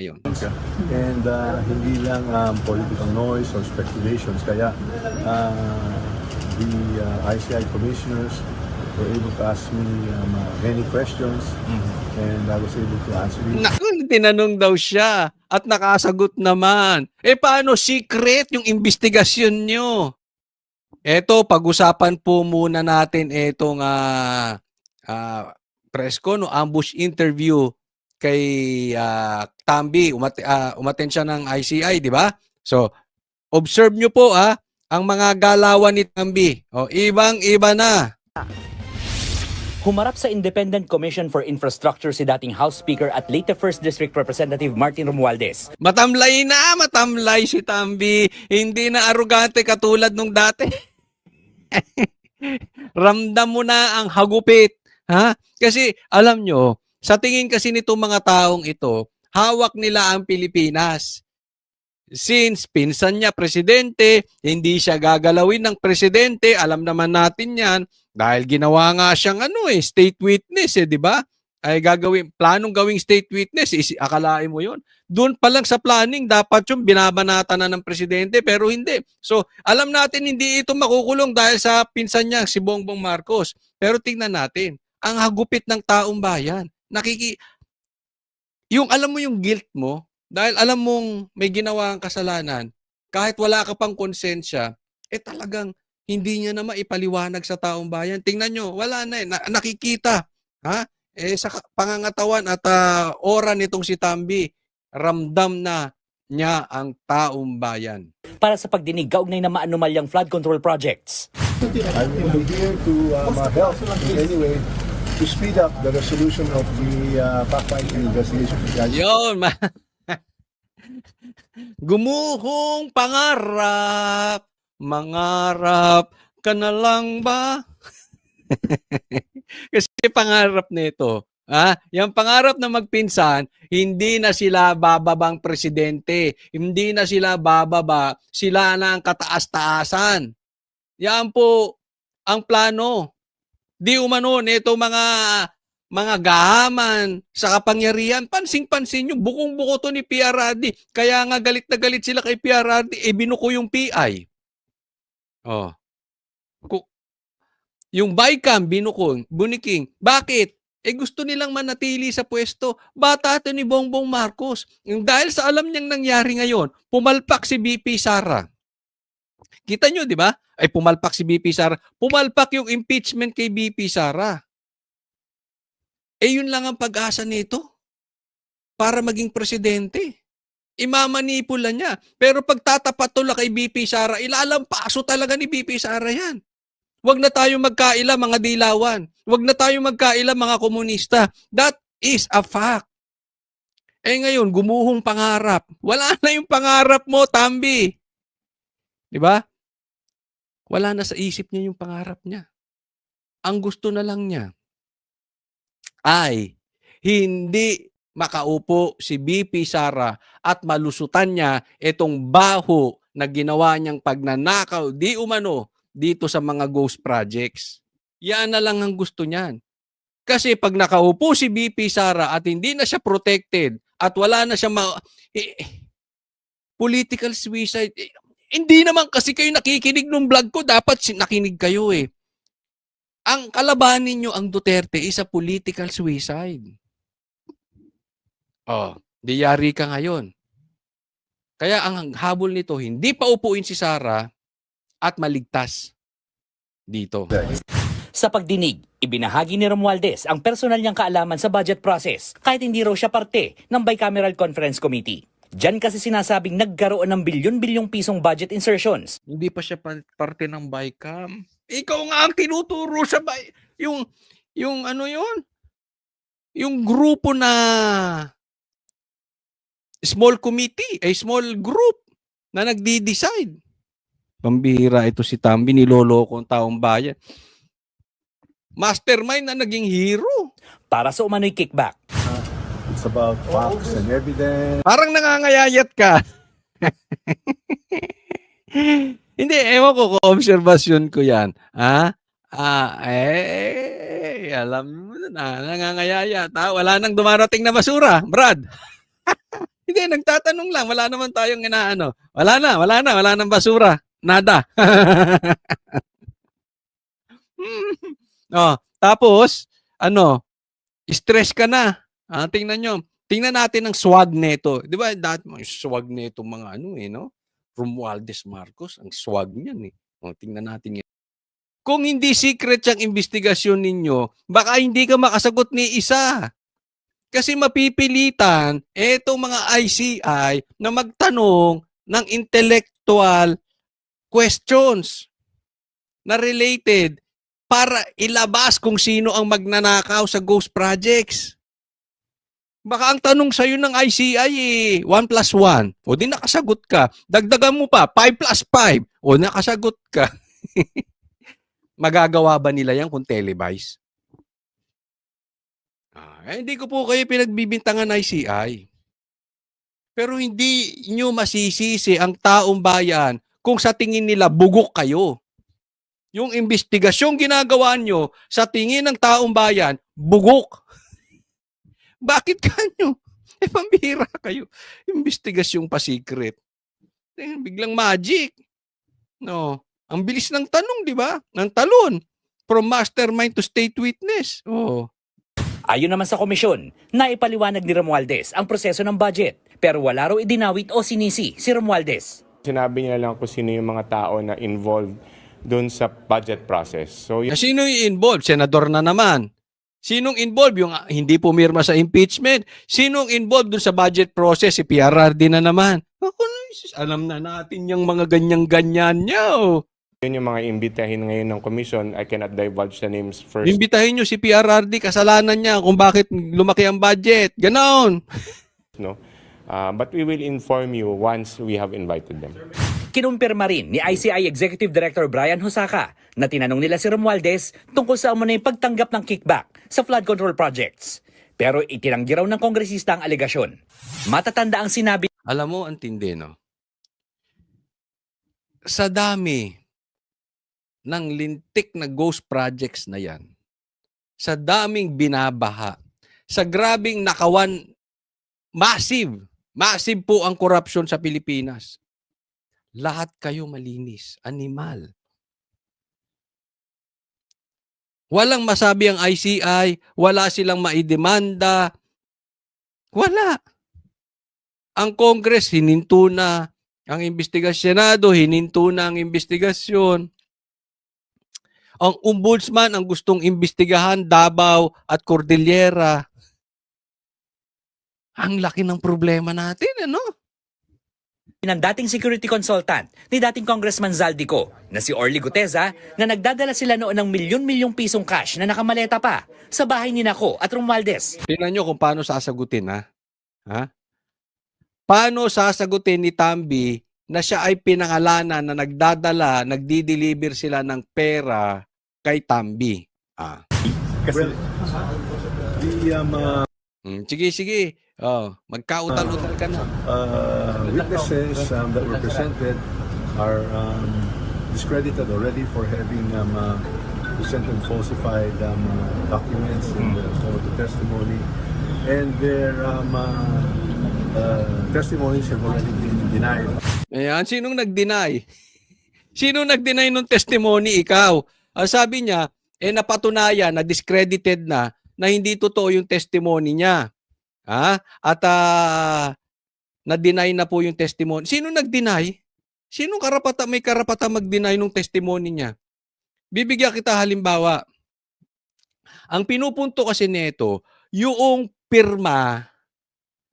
ngayon. and uh, hindi lang um, political noise or speculations. Kaya uh, the uh, ICI commissioners were able to ask me um, uh, many questions and I was able to answer it. Naku, tinanong daw siya at nakasagot naman. Eh paano secret yung investigasyon nyo? Eto, pag-usapan po muna natin etong ah ah, press con, no, ambush interview kay ah, Tambi. Umate, ah, umaten siya ng ICI, di ba? So, observe nyo po ah, ang mga galawan ni Tambi. O, ibang-iba na. Humarap sa Independent Commission for Infrastructure si dating House Speaker at late 1st District Representative Martin Romualdez. Matamlay na, matamlay si Tambi. Hindi na arugante katulad nung dati. Ramdam mo na ang hagupit. Ha? Kasi alam nyo, sa tingin kasi nitong mga taong ito, hawak nila ang Pilipinas. Since pinsan niya presidente, hindi siya gagalawin ng presidente, alam naman natin yan, dahil ginawa nga siyang ano eh, state witness eh, di ba? Ay gagawin, planong gawing state witness, isi, akalain mo yon doon pa lang sa planning, dapat yung binabanata na ng presidente, pero hindi. So, alam natin hindi ito makukulong dahil sa pinsan niya, si Bongbong Marcos. Pero tingnan natin, ang hagupit ng taong bayan. Nakiki... Yung alam mo yung guilt mo, dahil alam mong may ginawa kang kasalanan, kahit wala ka pang konsensya, eh talagang hindi niya na maipaliwanag sa taong bayan. Tingnan nyo, wala na eh, na- nakikita. Ha? Eh sa pangangatawan at ah, aura nitong si Tambi, ramdam na niya ang taong bayan. Para sa pagdinig kaugnay na maanumalyang flood control projects. I'm here to uh, help in any way to speed up the resolution of the uh, fact-finding investigation. Yun, ma. Gumuhong pangarap, mangarap ka na lang ba? Kasi pangarap nito, ah, yung pangarap na magpinsan, hindi na sila bababang presidente, hindi na sila bababa, sila na ang kataas-taasan. Yan po ang plano. Di umano nito mga mga gahaman sa kapangyarihan. Pansing-pansin nyo, bukong-buko to ni PRRD. Kaya nga galit na galit sila kay PRRD, eh binuko yung PI. Oh. Yung BICAM, binuko, buniking. Bakit? Eh gusto nilang manatili sa pwesto. Bata ito ni Bongbong Marcos. Dahil sa alam niyang nangyari ngayon, pumalpak si BP Sara. Kita nyo, di ba? Ay pumalpak si BP Sara. Pumalpak yung impeachment kay BP Sara. Eh yun lang ang pag-asa nito para maging presidente. Imamanipula niya. Pero pag tatapat tula kay BP Sara, ilalampaso talaga ni BP Sara yan. Huwag na tayo magkaila mga dilawan. Huwag na tayo magkaila mga komunista. That is a fact. Eh ngayon, gumuhong pangarap. Wala na yung pangarap mo, Tambi. Di ba? Wala na sa isip niya yung pangarap niya. Ang gusto na lang niya ay hindi makaupo si BP Sara at malusutan niya itong baho na ginawa niyang pagnanakaw di umano dito sa mga ghost projects. Yan na lang ang gusto niyan. Kasi pag nakaupo si BP Sara at hindi na siya protected at wala na siya ma- eh, eh, political suicide, eh, hindi naman kasi kayo nakikinig ng vlog ko, dapat nakinig kayo eh ang kalabanin nyo ang Duterte is a political suicide. Oh, diyari ka ngayon. Kaya ang habol nito, hindi pa upuin si Sara at maligtas dito. Sa pagdinig, ibinahagi ni Romualdez ang personal niyang kaalaman sa budget process kahit hindi raw siya parte ng Bicameral Conference Committee. Diyan kasi sinasabing nagkaroon ng bilyon-bilyong pisong budget insertions Hindi pa siya pa- parte ng BICAM. Ikaw nga ang tinuturo sa Bi- yung yung ano yun? Yung grupo na small committee, a small group na nagdi-decide. Pambihira ito si Tambi, niloloko ang taong bayan. Mastermind na naging hero. para sa umano'y kickback. It's about facts and evidence. Parang nangangayayat ka. Hindi, ewan ko kung observation ko yan. Ha? Ah, eh, alam mo na, nangangayayat. Ha? Wala nang dumarating na basura, Brad. Hindi, nagtatanong lang. Wala naman tayong inaano. Wala na, wala na, wala nang basura. Nada. Hmm. oh, tapos, ano, stress ka na. Ah, tingnan nyo. Tingnan natin ang swag nito. Di ba, dati swag nito mga ano eh, no? Romualdez Marcos, ang swag niyan eh. O, tingnan natin yan. Kung hindi secret yung investigasyon ninyo, baka hindi ka makasagot ni isa. Kasi mapipilitan etong mga ICI na magtanong ng intellectual questions na related para ilabas kung sino ang magnanakaw sa ghost projects. Baka ang tanong sa'yo ng ICI eh, 1 plus 1. O di nakasagot ka. Dagdagan mo pa, 5 plus 5. O nakasagot ka. Magagawa ba nila yan kung televise? Ah, eh, hindi ko po kayo pinagbibintangan ICI. Pero hindi nyo masisisi ang taong bayan kung sa tingin nila bugok kayo. Yung investigasyong ginagawa nyo sa tingin ng taong bayan, bugok. Bakit kanyo? Eh, pambihira kayo. Investigasyong pa-secret. Eh, biglang magic. No. Ang bilis ng tanong, di ba? Ng talon. From mastermind to state witness. Oh. Ayon naman sa komisyon, naipaliwanag ni Romualdez ang proseso ng budget pero wala raw idinawit o sinisi si Romualdez. Sinabi niya lang kung sino yung mga tao na involved doon sa budget process. So, Na sino yung involved? Senador na naman. Sinong involved? Yung ah, hindi pumirma sa impeachment. Sinong involved dun sa budget process? Si PRRD na naman. Ako na, isis, alam na natin yung mga ganyang-ganyan niya. Oh. yun yung mga imbitahin ngayon ng commission. I cannot divulge the names first. Imbitahin nyo si PRRD, kasalanan niya kung bakit lumaki ang budget. Ganon. no? Uh, but we will inform you once we have invited them. Kinumpirma rin ni ICI Executive Director Brian Hosaka na tinanong nila si Romualdez tungkol sa umano'y pagtanggap ng kickback sa flood control projects. Pero itinanggi raw ng kongresista ang alegasyon. Matatanda ang sinabi Alam mo, ang tindi, no? Sa dami ng lintik na ghost projects na yan, sa daming binabaha, sa grabing nakawan, massive, massive po ang korupsyon sa Pilipinas. Lahat kayo malinis, animal. Walang masabi ang ICI, wala silang maidemanda. Wala ang Congress hininto na ang investigasyon, Senado hininto na ang investigasyon. Ang ombudsman ang gustong imbestigahan Davao at Cordillera. Ang laki ng problema natin, ano? Ng dating security consultant ni dating Congressman Zaldico na si Orly Guteza na nagdadala sila noon ng milyon-milyong pisong cash na nakamaleta pa sa bahay ni Nako at Romualdez. Tingnan nyo kung paano sasagutin, ha? Ha? Paano sasagutin ni Tambi na siya ay pinangalanan na nagdadala, nagdi-deliver sila ng pera kay Tambi? Ah. Well, the um, uh, Mm, sige, sige. Oh, magkautal-utal ka na. uh, witnesses um, that were presented are um, discredited already for having um, uh, presented falsified um, uh, documents in the form of the testimony. And their um, uh, uh, testimonies have already been denied. Ayan, sinong nag-deny? Sino nag-deny ng testimony? Ikaw. Ang sabi niya, eh napatunayan na discredited na na hindi totoo yung testimony niya. Ha? At ah, na-deny na po yung testimony. Sino nag-deny? Sino karapata may karapatan mag-deny ng testimony niya? Bibigyan kita halimbawa. Ang pinupunto kasi nito, yung pirma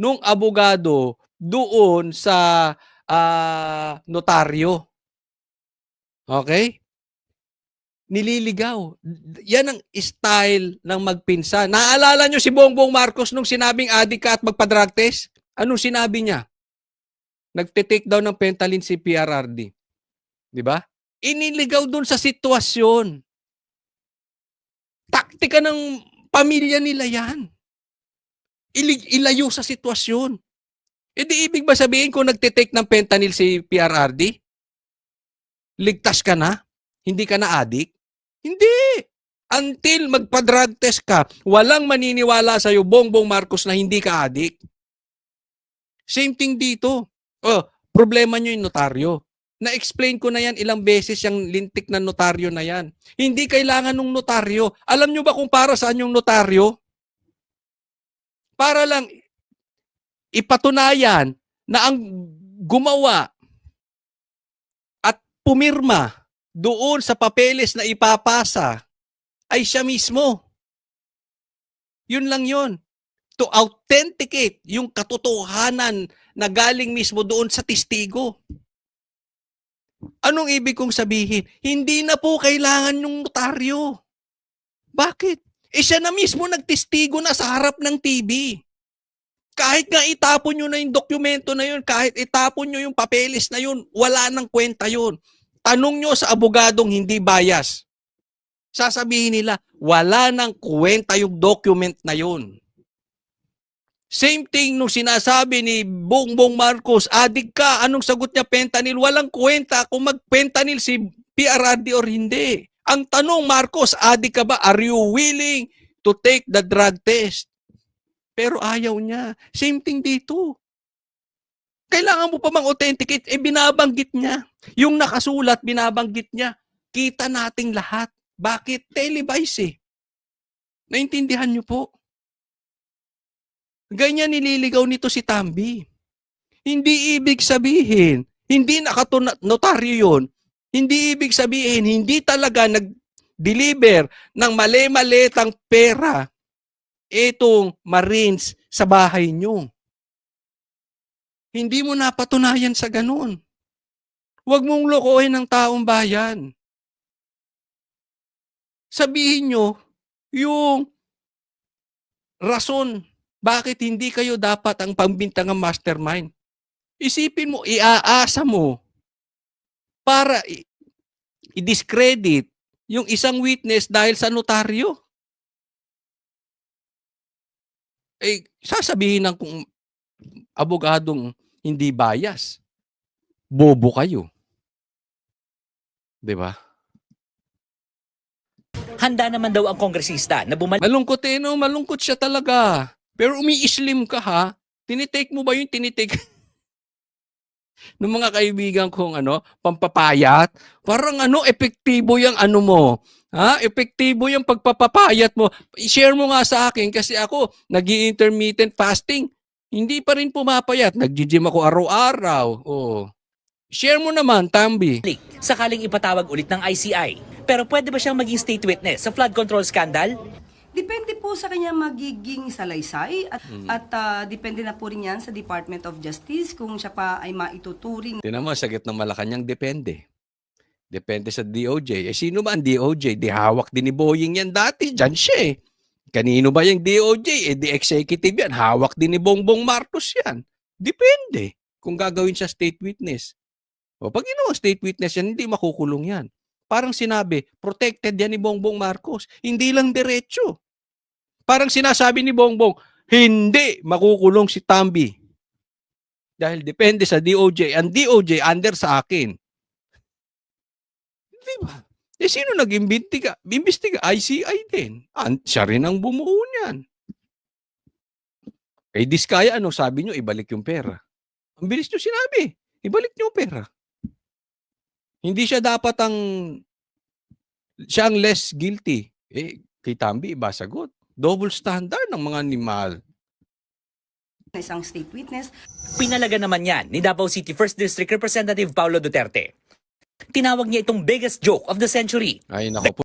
nung abogado doon sa ah, notaryo. Okay? Nililigaw. Yan ang style ng magpinsan. Naalala nyo si Bongbong Marcos nung sinabing adik ka at magpa-drug test? Anong sinabi niya? Nagte-take down ng Pentalin si PRRD. Di ba? Iniligaw doon sa sitwasyon. Taktika ng pamilya nila yan. Ili- ilayo sa sitwasyon. E di ibig ba sabihin kung nagte-take ng fentanyl si PRRD? Ligtas ka na? Hindi ka na adik? Hindi. Until magpa-drug test ka, walang maniniwala sa iyo Bongbong Marcos na hindi ka adik. Same thing dito. Oh, problema nyo yung notaryo. Na-explain ko na yan ilang beses yung lintik na notaryo na yan. Hindi kailangan ng notaryo. Alam nyo ba kung para saan yung notaryo? Para lang ipatunayan na ang gumawa at pumirma doon sa papeles na ipapasa ay siya mismo. Yun lang yun. To authenticate yung katotohanan na galing mismo doon sa testigo. Anong ibig kong sabihin? Hindi na po kailangan yung notaryo. Bakit? Eh siya na mismo nagtestigo na sa harap ng TV. Kahit nga itapon nyo na yung dokumento na yun, kahit itapon nyo yung papeles na yun, wala nang kwenta yun. Tanong nyo sa abogadong hindi bias. Sasabihin nila, wala nang kwenta yung document na yun. Same thing nung sinasabi ni Bongbong Marcos, adik ka, anong sagot niya fentanyl? Walang kwenta kung mag-fentanyl si PRRD or hindi. Ang tanong, Marcos, adik ka ba? Are you willing to take the drug test? Pero ayaw niya. Same thing dito. Kailangan mo pa mang authenticate, eh binabanggit niya. Yung nakasulat, binabanggit niya. Kita nating lahat. Bakit? Televise eh. Naintindihan niyo po? Ganyan nililigaw nito si Tambi. Hindi ibig sabihin, hindi nakatotaryo yun. Hindi ibig sabihin, hindi talaga nag-deliver ng mali-malitang pera itong Marines sa bahay nyo. Hindi mo napatunayan sa ganun. Huwag mong lokohin ng taong bayan. Sabihin nyo, yung rason bakit hindi kayo dapat ang pambintangang mastermind? Isipin mo, iaasa mo para i-discredit yung isang witness dahil sa notaryo. Eh, sasabihin ng abogadong hindi bias. Bobo kayo. 'Di ba? Handa naman daw ang kongresista na bumalik Malungkot eh, no? Malungkot siya talaga. Pero umi-slim ka ha. Tinitake mo ba yung tinitake ng mga kaibigan kong ano, pampapayat? Parang ano, epektibo yung ano mo. Ha? Epektibo yung pagpapapayat mo. I-share mo nga sa akin kasi ako, nag intermittent fasting. Hindi pa rin pumapayat. Nag-gym ako araw-araw. Oh. Share mo naman, Tambi. sakaling ipatawag ulit ng ICI. Pero pwede ba siyang maging state witness sa flood control scandal? Depende po sa kanya magiging salaysay at, Mm. at ah, depende na po rin yan sa Department of Justice kung siya pa ay maituturing Tinan mo, sagot ng Malacanang, depende. Depende sa DOJ. Eh, sino ba ang DOJ? Di hawak din ni Boying yan dati. Diyan siya eh. Kanino ba yung DOJ? Eh, di executive yan. Hawak din ni Bongbong Marcos yan. Depende kung gagawin siya state witness. O pag ginawa state witness yan, hindi makukulong yan. Parang sinabi, protected yan ni Bongbong Marcos. Hindi lang diretso. Parang sinasabi ni Bongbong, hindi makukulong si Tambi. Dahil depende sa DOJ. Ang DOJ under sa akin. Di ba? Eh, sino nag-imbestiga? Imbestiga, ICI din. An siya rin ang bumuo niyan. Kay Diskaya, ano sabi nyo? Ibalik yung pera. Ang bilis nyo sinabi. Ibalik nyo yung pera. Hindi siya dapat ang siya ang less guilty. Eh, kay Tambi, iba sagot. Double standard ng mga animal. isang state witness. Pinalaga naman yan ni Davao City 1st District Representative Paulo Duterte. Tinawag niya itong biggest joke of the century. Ay, nako po.